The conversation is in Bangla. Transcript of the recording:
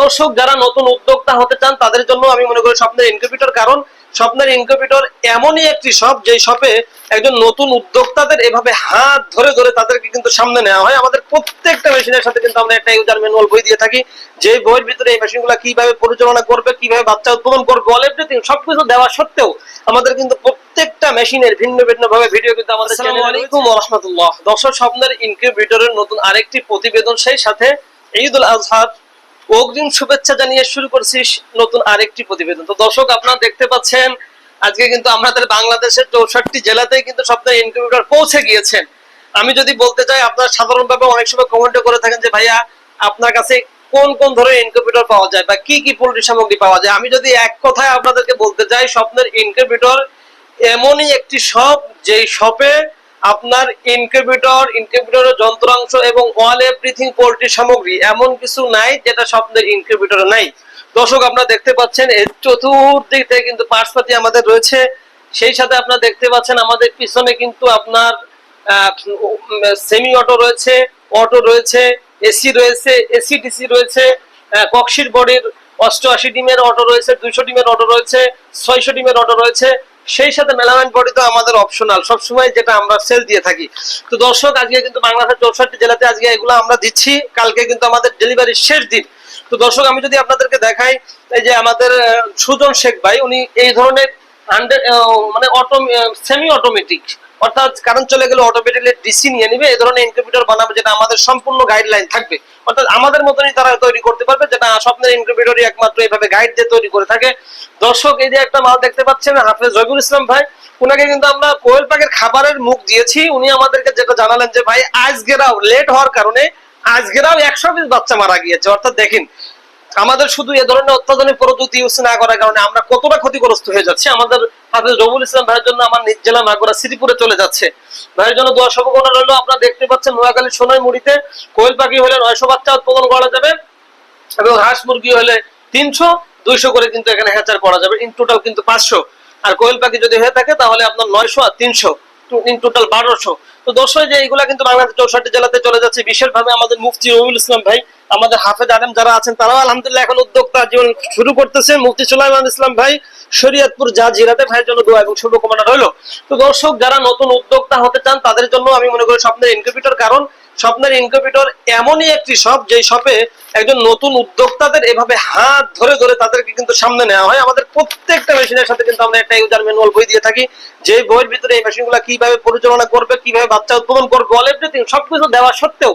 দর্শক যারা নতুন উদ্যোক্তা হতে চান তাদের জন্য আমি মনে করি স্বপ্নের ইনকিউবেটর কারণ স্বপ্নের ইনকিউবেটর এমনই একটি শপ যেই শপে একজন নতুন উদ্যোক্তাদের এভাবে হাত ধরে ধরে তাদেরকে কিন্তু সামনে নেওয়া হয়। আমাদের প্রত্যেকটা মেশিনের সাথে কিন্তু আমরা একটা ইউজার ম্যানুয়াল বই দিয়ে থাকি যে বইয়ের ভিতরে এই মেশিনগুলো কীভাবে পরিচালনা করবে কীভাবে বাচ্চা উৎপাদন করবে অল এভরিথিং সবকিছু দেওয়া সত্ত্বেও আমাদের কিন্তু প্রত্যেকটা মেশিনের ভিন্ন ভিন্ন ভাবে ভিডিও কিন্তু আমাদের আসসালামু আলাইকুম। ওয়া রাহমাতুল্লাহ দর্শক স্বপ্নের ইনকিউবেটরের নতুন আরেকটি প্রতিবেদন সেই সাথে ঈদুল আজহার অগ্রিম শুভেচ্ছা জানিয়ে শুরু করছি নতুন আরেকটি প্রতিবেদন। তো দর্শক, আপনারা দেখতে পাচ্ছেন, আজকে কিন্তু আমাদের বাংলাদেশের চৌষট্টি জেলাতেই কিন্তু সপ্তাহে ইনকিউবেটর পৌঁছে গিয়েছেন। আমি যদি বলতে চাই, আপনারা সাধারণভাবে অনেক সময় কমেন্ট করে থাকেন যে, ভাইয়া, আপনার কাছে কোন কোন ধরনের ইনকিউবেটর পাওয়া যায় বা কি কি পোল্ট্রি সামগ্রী পাওয়া যায়? আমি যদি এক কথায় আপনাদেরকে বলতে চাই, স্বপ্নের ইনকিউবেটর এমনই একটি শপ যেই শপে আপনার ইনকিউবেটর, ইনকিউবেটরের যন্ত্রাংশ এবং অল এভরিথিং পোল্ট্রি সামগ্রী এমন কিছু নাই যেটা স্বপ্নের ইনকিউবেটরে নাই। দর্শক, আপনারা দেখতে পাচ্ছেন, এর চতুর্দিক থেকে কিন্তু পার্সপাতি আমাদের রয়েছে। সেই সাথে আপনারা দেখতে পাচ্ছেন, আমাদের পিছনে কিন্তু আপনার সেমি অটো রয়েছে অটো রয়েছে, এসি রয়েছে এসি ডিসি রয়েছে কক্সির বডির অষ্টআশি ডিমের অটো রয়েছে, দুইশো ডিমের অটো রয়েছে, ছয়শো ডিমের অটো রয়েছে। সেই সাথে মেলামেন্ট বডি তো আমাদের অপশনাল সবসময় যেটা আমরা সেল দিয়ে থাকি। তো দর্শক, আজকে কিন্তু বাংলাদেশের চৌষট্টি জেলাতে আজকে এগুলো আমরা দিচ্ছি। কালকে কিন্তু আমাদের ডেলিভারির শেষ দিন। তো দর্শক, আমি যদি আপনাদেরকে দেখাই, এই যে আমাদের সুজন শেখ ভাই, উনি এই ধরনের মানে অটো সেমি অটোমেটিক অর্থাৎ কারেন্ট চলে গেলে অটোমেটিকলি ডিসি নিয়ে নিবে, এই ধরনের ইনকিউবেটর বানাবে যেটা আমাদের সম্পূর্ণ গাইডলাইন থাকবে। অর্থাৎ আমাদের মতনই তারা তৈরি করতে পারবে যেটা স্বপ্নের ইনকিউবেটরই একমাত্র এইভাবে গাইড দিয়ে তৈরি করে থাকে। দর্শক, এই যে একটা মাল দেখতে পাচ্ছেন, হাফেজ জয়গুল ইসলাম ভাই, উনাকে কিন্তু আমরা কোয়েল পাখির খাবারের মুখ দিয়েছি। উনি আমাদেরকে যেটা জানালেন যে, ভাই আজকেরাও লেট হওয়ার কারণে আজকেরাও একশো পিস বাচ্চা মারা গিয়েছে। অর্থাৎ দেখেন আমাদের শুধু এ ধরনের অত্যাধুনিক প্রযুক্তি ইউজ না করার কারণে আমরা কতটা ক্ষতিগ্রস্ত হয়ে যাচ্ছি। আমাদের হাফিজ রবুল ইসলাম ভাইয়ের জন্য আমার জেলা মাগুরা শ্রীপুরে চলে যাচ্ছে। ভাইয়ের জন্য দোয়া শুভকামনা রইল। আপনারা দেখতে পাচ্ছেন নোয়াখালী সোনাই মুড়িতে কোয়েল পাখি হলে নয়শো বাচ্চা উৎপাদন করা যাবে এবং হাঁস মুরগি হলে তিনশো, দুইশো করে কিন্তু এখানে হ্যাচার করা যাবে। ইন টোটাল কিন্তু পাঁচশো। আর কোয়েল পাখি যদি হয়ে থাকে তাহলে আপনার নয়শো আর তিনশো। ইন টোটাল বারোশো। তো দর্শক যে এগুলা কিন্তু বাংলাদেশ চৌষট্টি জেলাতে চলে যাচ্ছে। বিশেষভাবে আমাদের মুফতি রবিউল ইসলাম ভাই, আমাদের হাফেজ আলম যারা আছেন, তারাও আলহামদুলিল্লাহ এখন উদ্যোক্তা জীবন শুরু করতেছে। মুফতি সুলাইমান ইসলাম ভাই, শরীয়তপুর যা জিরাতে ভাইয়ের জন্য দোয়া এবং শুভকামনা রইল। তো দর্শক, যারা নতুন উদ্যোক্তা হতে চান, তাদের জন্য আমি মনে করি স্বপ্নের ইনকিউবেটর কারণ স্বপ্নের ইনকিউবেটর এমনই একটি শপ যেই শপে একজন নতুন উদ্যোক্তাদের এভাবে হাত ধরে ধরে তাদেরকে কিন্তু সামনে নেওয়া হয়। আমাদের প্রত্যেকটা মেশিনের সাথে কিন্তু আমরা একটা ইউজার ম্যানুয়াল বই দিয়ে থাকি। যে বইয়ের ভিতরে এই মেশিনগুলো কীভাবে পরিচালনা করবে, কীভাবে বাচ্চা উৎপাদন করবে অল এভরিথিং সবকিছু দেওয়া সত্ত্বেও